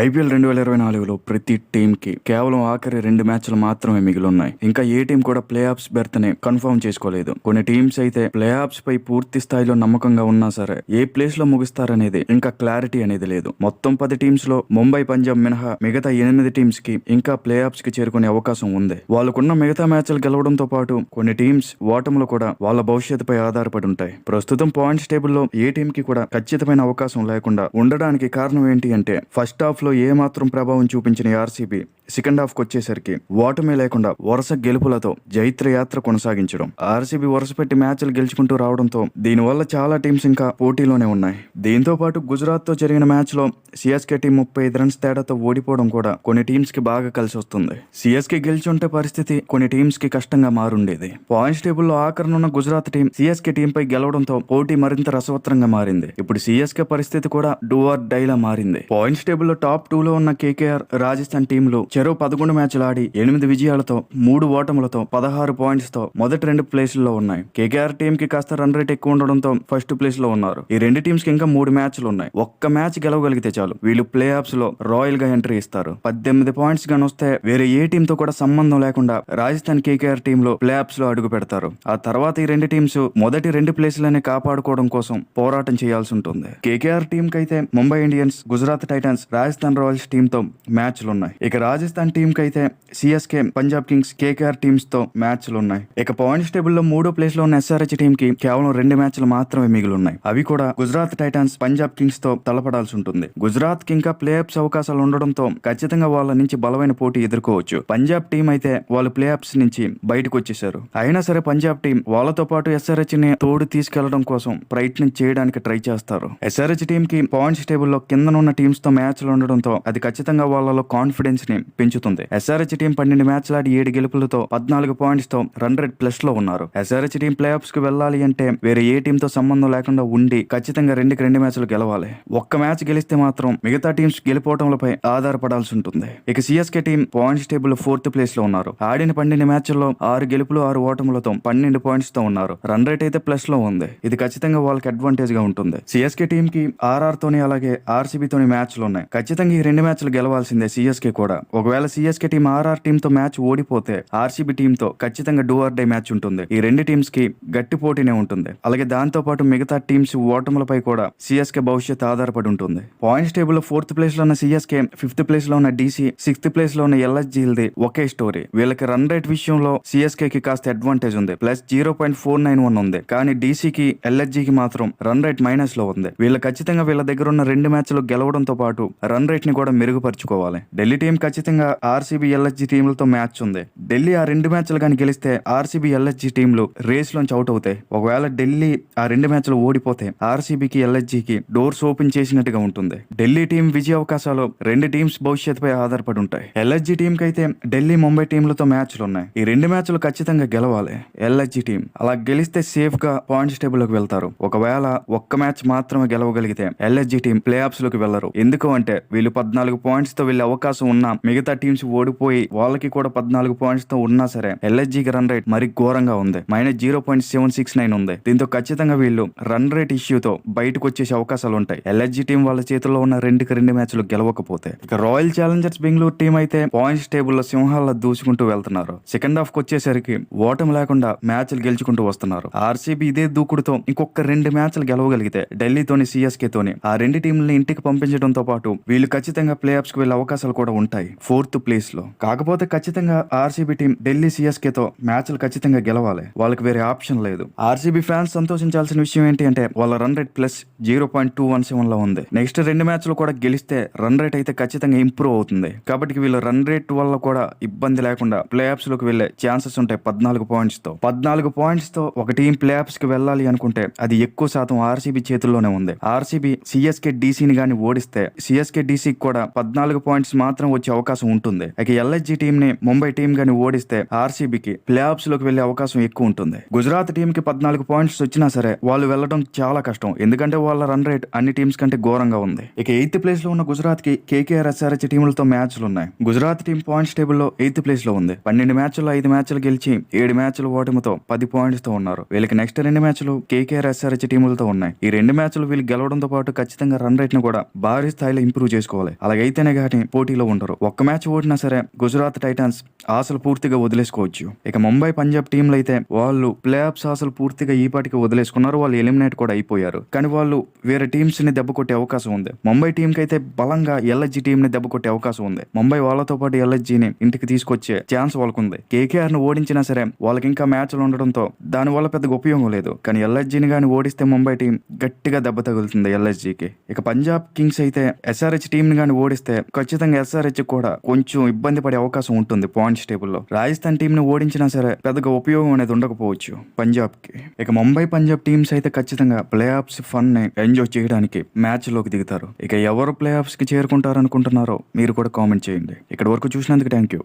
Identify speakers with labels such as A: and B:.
A: IPL రెండు వేల ఇరవై నాలుగులో ప్రతి టీంకి కేవలం ఆఖరి రెండు మ్యాచ్లు మాత్రమే మిగిలి ఉన్నాయి ఇంకా ఏ టీం కూడా ప్లే ఆఫ్స్ బెర్త్ని కన్ఫర్మ్ చేసుకోలేదు. కొన్ని టీమ్స్ అయితే ప్లే ఆఫ్స్ పై పూర్తి స్థాయిలో నమ్మకంగా ఉన్నా సరే ఏ ప్లేస్లో ముగిస్తారనేది ఇంకా క్లారిటీ అనేది లేదు. మొత్తం పది టీమ్స్లో ముంబై పంజాబ్ మినహా మిగతా ఎనిమిది టీమ్స్కి ఇంకా ప్లే ఆఫ్స్కి చేరుకునే అవకాశం ఉంది. వాళ్ళకున్న మిగతా మ్యాచ్లు గెలవడంతో పాటు కొన్ని టీమ్స్ ఓటములు కూడా వాళ్ళ భవిష్యత్తుపై ఆధారపడి ఉంటాయి. ప్రస్తుతం పాయింట్స్ టేబుల్లో ఏ టీం కి కూడా ఖచ్చితమైన అవకాశం లేకుండా ఉండడానికి కారణం ఏంటి అంటే ఫస్ట్ హాఫ్ లో ఏ మాత్రం ప్రభావం చూపించిన ఆర్సీబీ. సెకండ్ హాఫ్ వచ్చేసరికి ఓటమి లేకుండా వరుస గెలుపులతో జైత్ర యాత్ర కొనసాగించడం. ఆర్సీబీ వరుస పెట్టి మ్యాచ్లు గెలుచుకుంటూ రావడంతో దీనివల్ల చాలా టీమ్స్ ఇంకా పోటీలోనే ఉన్నాయి. దీంతో పాటు గుజరాత్తో జరిగిన మ్యాచ్లో సిఎస్కే టీం ముప్పై ఐదు రన్స్ తేడాతో ఓడిపోవడం కూడా కొన్ని టీమ్స్కి బాగా కలిసి వస్తుంది. సిఎస్కే గెలిచి ఉంటే పరిస్థితి కొన్ని టీమ్స్కి కష్టంగా మారుండేది. పాయింట్స్ టేబుల్లో గుజరాత్ టీం సిఎస్కే టీం పై గెలవడంతో పోటీ మరింత రసవత్రంగా మారింది. ఇప్పుడు సిఎస్కే పరిస్థితి కూడా డూఆర్ డైలా మారింది. పాయింట్స్ టేబుల్లో టాప్ టూ లో ఉన్న కేకేఆర్ రాజస్థాన్ టీంలు చెరో పదకొండు మ్యాచ్లు ఆడి ఎనిమిది విజయాలతో మూడు ఓటములతో పదహారు పాయింట్స్తో మొదటి రెండు ప్లేస్లలో ఉన్నాయి. కేకేఆర్ టీంకి కాస్త రన్ రేట్ ఎక్కువ ఉండడంతో ఫస్ట్ ప్లేస్లో ఉన్నారు. ఈ రెండు టీమ్స్కి ఇంకా మూడు మ్యాచ్లు ఉన్నాయి. ఒక్క మ్యాచ్ గెలవగలిగితే చాలు. వీళ్ళు ప్లే ఆఫ్స్లో రాయల్గా ఎంట్రీ ఇస్తారు. పద్దెనిమిది పాయింట్స్ గాని వస్తే వేరే ఏ టీంతో కూడా సంబంధం లేకుండా రాజస్థాన్ కేకేఆర్ టీంలో ప్లే ఆఫ్స్లో అడుగు పెడతారు. ఆ తర్వాత ఈ రెండు టీమ్స్ మొదటి రెండు ప్లేస్లనే కాపాడుకోవడం కోసం పోరాటం చేయాల్సి ఉంటుంది. కేకేఆర్ టీంకి అయితే Mumbai Indians Gujarat Titans Rajasthan Royals టీంతో మ్యాచ్లు ఉన్నాయి ఇక రాజస్థాన్ టీంకి అయితే సిఎస్కే పంజాబ్ కింగ్స్ కేకేఆర్ టీమ్స్తో మ్యాచ్లు ఉన్నాయి ఇక పాయింట్స్ టేబుల్లో మూడో ప్లేస్లో ఉన్న ఎస్ఆర్హెచ్ టీం కి కేవలం రెండు మ్యాచ్లు మాత్రమే మిగిలి ఉన్నాయి అవి కూడా గుజరాత్ టైటాన్స్ పంజాబ్ కింగ్స్తో తలపడాల్సి ఉంటుంది. గుజరాత్కి ఇంకా ప్లే ఆఫ్స్ అవకాశాలు ఉండడంతో ఖచ్చితంగా వాళ్ళ నుంచి బలమైన పోటీ ఎదుర్కోవచ్చు. పంజాబ్ టీం అయితే వాళ్ళు ప్లే ఆఫ్స్ నుంచి బయటకు వచ్చేసారు అయినా సరే పంజాబ్ టీం వాళ్ళతో పాటు ఎస్ఆర్హెచ్ని తోడు తీసుకెళ్ళడం కోసం ప్రయత్నం చేయడానికి ట్రై చేస్తారు. ఎస్ఆర్హెచ్ టీం కి పాయింట్స్ టేబుల్లో కిందనున్న టీమ్స్తో మ్యాచ్లు ఉండడంతో అది ఖచ్చితంగా వాళ్ళలో కాన్ఫిడెన్స్ని పెంచుతుంది. ఎస్ఆర్హెచ్ టీం పన్నెండు మ్యాచ్లు ఆడి ఏడు గెలుపులతో పద్నాలుగు పాయింట్స్తో రన్ రేట్ ప్లస్లో ఉన్నారు. ఎస్ఆర్హెచ్ టీం ప్లే ఆఫ్స్కి వెళ్ళాలి అంటే వేరే ఏ టీంతో సంబంధం లేకుండా ఉండి ఖచ్చితంగా రెండుకి రెండు మ్యాచ్లు గెలవాలి. ఒక్క మ్యాచ్ గెలిస్తే మాత్రం మిగతా టీమ్స్ గెలిపోవడంపై ఆధారపడాల్సి ఉంటుంది. ఇక CSK team points table fourth ప్లేస్లో ఉన్నారు. ఆడిన పన్నెండు మ్యాచ్ల్లో ఆరు గెలుపులు ఆరు ఓటములతో పన్నెండు పాయింట్స్తో ఉన్నారు. రన్ రేట్ అయితే ప్లస్లో ఉంది. ఇది ఖచ్చితంగా వాళ్ళకి అడ్వాంటేజ్గా ఉంటుంది. సిఎస్కే టీం కి ఆర్ఆర్ తోని అలాగే ఆర్సీబీ తోని మ్యాచ్లు ఉన్నాయి. ఖచ్చితంగా ఈ రెండు మ్యాచ్లు గెలవాల్సిందే సిఎస్కే కూడా. ఒకవేళ సిఎస్కే టీం ఆర్ఆర్ టీంతో మ్యాచ్ ఓడిపోతే ఆర్సీబీ టీంతో ఖచ్చితంగా డూ ఆర్ డే మ్యాచ్ ఉంటుంది. ఈ రెండు టీమ్స్కి గట్టి పోటీనే ఉంటుంది. అలాగే దాంతో పాటు మిగతా టీమ్స్ ఓటములపై కూడా సిఎస్కే భవిష్యత్ ఆధారపడి ఉంటుంది. పాయింట్స్ టేబుల్లో ఫోర్త్ ప్లేస్లో ఉన్న సిఎస్కే ఫిఫ్త్ ప్లేస్లో ఉన్న డీసీ సిక్స్త్ ప్లేస్లో ఉన్న ఎల్ఎస్జీల్ది ఒకే స్టోరీ వీళ్ళకి రన్ రేట్ విషయంలో సిఎస్కే కి కాస్త అడ్వాంటేజ్ ఉంది. Plus zero point four nine one ఉంది. కానీ డీసీకి ఎల్ఎస్జీకి మాత్రం రన్ రేట్ మైనస్లో ఉంది. వీళ్ళు ఖచ్చితంగా వీళ్ళ దగ్గర ఉన్న రెండు మ్యాచ్లు గెలవడంతో పాటు రన్ రేట్ని కూడా మెరుగుపరుచుకోవాలి. ఢిల్లీ టీం ఖచ్చితంగా ఖచ్చితంగా ఆర్సీబీ ఎల్ఎస్జీ టీంలతో మ్యాచ్ ఉంది. ఢిల్లీ ఆ రెండు మ్యాచ్లు కానీ గెలిస్తే ఆర్సీబీ ఎల్ఎస్జీ టీంలు రేస్ లోంచి అవుట్ అవుతాయి. ఒకవేళ ఢిల్లీ ఆ రెండు మ్యాచ్లు ఓడిపోతే ఆర్సీబీకి ఎల్ఎస్జీకి డోర్స్ ఓపెన్ చేసినట్టుగా ఉంటుంది. ఢిల్లీ టీం విజయ అవకాశాలు రెండు టీమ్స్ భవిష్యత్తుపై ఆధారపడి ఉంటాయి. ఎల్ఎస్జీ టీం కైతే అయితే ఢిల్లీ ముంబై టీంలతో మ్యాచ్లు ఉన్నాయి ఈ రెండు మ్యాచ్లు ఖచ్చితంగా గెలవాలి. ఎల్ఎస్జీ టీం అలా గెలిస్తే సేఫ్గా పాయింట్స్ టేబుల్లోకి వెళ్తారు. ఒకవేళ ఒక్క మ్యాచ్ మాత్రమే గెలవగలిగితే ఎల్ఎస్జీ టీం ప్లే ఆఫ్స్లోకి వెళ్ళరు ఎందుకు అంటే వీళ్ళు పద్నాలుగు పాయింట్స్తో వెళ్ళే అవకాశం ఉన్నా మిగతా టీమ్స్ ఓడిపోయి వాళ్ళకి కూడా పద్నాలుగు పాయింట్స్తో ఉన్నా సరే ఎల్ఎస్జీకి రన్ రేట్ మరి ఘోరంగా ఉంది. Minus zero point seven six nine ఉంది. దీంతో ఖచ్చితంగా వీళ్ళు రన్ రేట్ ఇష్యూతో బయటకు వచ్చేసే అవకాశాలు ఉంటాయి. ఎల్ఎస్జీ టీం వాళ్ళ చేతిలో ఉన్న రెండుకి రెండు మ్యాచ్లు గెలవకపోతే. ఇక రాయల్ ఛాలెంజర్స్ బెంగళూరు టీం అయితే పాయింట్స్ టేబుల్లో సింహాల్లో దూసుకుంటూ వెళ్తున్నారు. సెకండ్ హాఫ్కి వచ్చేసరికి ఓటమి లేకుండా మ్యాచ్లు గెలుచుకుంటూ వస్తున్నారు. ఆర్సీబీ ఇదే దూకుడుతో ఇంకొక రెండు మ్యాచ్లు గెలవగలిగితే ఢిల్లీతోని సిఎస్కే తోని ఆ రెండు టీంలని ఇంటికి పంపించడంతో పాటు వీళ్ళు ఖచ్చితంగా ప్లే ఆఫ్స్కి వెళ్ళే అవకాశాలు కూడా ఉంటాయి. ఫోర్త్ ప్లేస్లో కాకపోతే ఖచ్చితంగా ఆర్సీబీ టీం ఢిల్లీ సిఎస్కే తో మ్యాచ్లు ఖచ్చితంగా గెలవాలి. వాళ్ళకి వేరే ఆప్షన్ లేదు. ఆర్సీబీ ఫ్యాన్స్ సంతోషించాల్సిన విషయం ఏంటి అంటే వాళ్ళ run rate plus zero point two one సెవెన్లో ఉంది. నెక్స్ట్ రెండు మ్యాచ్లు కూడా గెలిస్తే రన్ రేట్ అయితే ఖచ్చితంగా ఇంప్రూవ్ అవుతుంది. కాబట్టి వీళ్ళ రన్ రేట్ వల్ల కూడా ఇబ్బంది లేకుండా ప్లే ఆఫ్స్లోకి వెళ్ళే ఛాన్సెస్ ఉంటాయి పద్నాలుగు పాయింట్స్తో పద్నాలుగు పాయింట్స్తో ఒక టీం ప్లే ఆఫ్స్కి వెళ్ళాలి అనుకుంటే అది ఎక్కువ శాతం ఆర్సీబీ చేతుల్లోనే ఉంది. ఆర్సీబీ సిఎస్కే డీసీని గాని ఓడిస్తే సిఎస్కే డీసీకి కూడా పద్నాలుగు పాయింట్స్ మాత్రం వచ్చే అవకాశం అవకాశం ఉంటుంది. ఇక ఎల్హెచ్జి టీం ని ముంబై టీం గాని ఓడిస్తే ఆర్సీబీకి ప్లే ఆఫ్స్లోకి వెళ్ళే అవకాశం ఎక్కువ ఉంటుంది. గుజరాత్ టీం కి పద్నాలుగు పాయింట్స్ వచ్చినా సరే వాళ్ళు వెళ్ళడం చాలా కష్టం. ఎందుకంటే వాళ్ళ రన్ రేట్ అన్ని టీమ్స్ కంటే ఘోరంగా ఉంది. ఇక ఎయిత్ ప్లేస్లో ఉన్న గుజరాత్కి కేకేఆర్ ఎస్ఆర్హెచ్ టీములతో మ్యాచ్లు ఉన్నాయి. గుజరాత్ టీం పాయింట్స్ టేబుల్లో ఎయిత్ ప్లేస్లో ఉంది. పన్నెండు మ్యాచ్ల్లో ఐదు మ్యాచ్లు గెలిచి ఏడు మ్యాచ్లు ఓటమితో పది పాయింట్స్తో ఉన్నారు. వీళ్ళకి నెక్స్ట్ రెండు మ్యాచ్లు కేకేఆర్ ఎస్ఆర్హెచ్ టీములతో ఉన్నాయి. ఈ రెండు మ్యాచ్లు వీళ్ళు గెలవడంతో పాటు ఖచ్చితంగా రన్ రేట్ను కూడా భారీ స్థాయిలో ఇంప్రూవ్ చేసుకోవాలి. అలాగైతేనే కానీ పోటీలో ఉండరు. ఒక్క మ్యాచ్ ఓడినా సరే గుజరాత్ టైటాన్స్ ఆశలు పూర్తిగా వదిలేసుకోవచ్చు. ఇక ముంబై పంజాబ్ టీంలు అయితే వాళ్ళు ప్లే ఆఫ్స్ ఆశలు పూర్తిగా ఈ పాటికి వదిలేసుకున్నారు. వాళ్ళు ఎలిమినేట్ కూడా అయిపోయారు. కానీ వాళ్ళు వేరే టీమ్స్ని దెబ్బ కొట్టే అవకాశం ఉంది. ముంబై టీంకి అయితే బలంగా ఎల్హెచ్జి టీం ని దెబ్బ కొట్టే అవకాశం ఉంది. ముంబై వాళ్ళతో పాటు LHG ఇంటికి తీసుకొచ్చే ఛాన్స్ వాళ్ళకుంది. కేకేఆర్ను ఓడించినా సరే వాళ్ళకి ఇంకా మ్యాచ్లు ఉండడంతో దాని వల్ల పెద్దగా ఉపయోగం లేదు. కానీ ఎల్హెచ్జిని కానీ ఓడిస్తే ముంబై టీం గట్టిగా దెబ్బ తగులుతుంది ఎల్హెచ్జికి ఇక పంజాబ్ కింగ్స్ అయితే ఎస్ఆర్హెచ్ టీం ని కానీ ఓడిస్తే ఖచ్చితంగా ఎస్ఆర్హెచ్ కూడా కొంచెం ఇబ్బంది పడే అవకాశం ఉంటుంది పాయింట్స్ టేబుల్లో. రాజస్థాన్ టీంని ఓడించినా సరే పెద్దగా ఉపయోగం అనేది ఉండకపోవచ్చు పంజాబ్కి. ఇక ముంబై పంజాబ్ టీమ్స్ అయితే ఖచ్చితంగా ప్లే ఆఫ్స్ ఫన్ని ఎంజాయ్ చేయడానికి మ్యాచ్లోకి దిగుతారు. ఇక ఎవరు ప్లే ఆఫ్స్కి చేరుకుంటారు అనుకుంటున్నారో మీరు కూడా కామెంట్ చేయండి. ఇక్కడ వరకు చూసినందుకు థ్యాంక్ యూ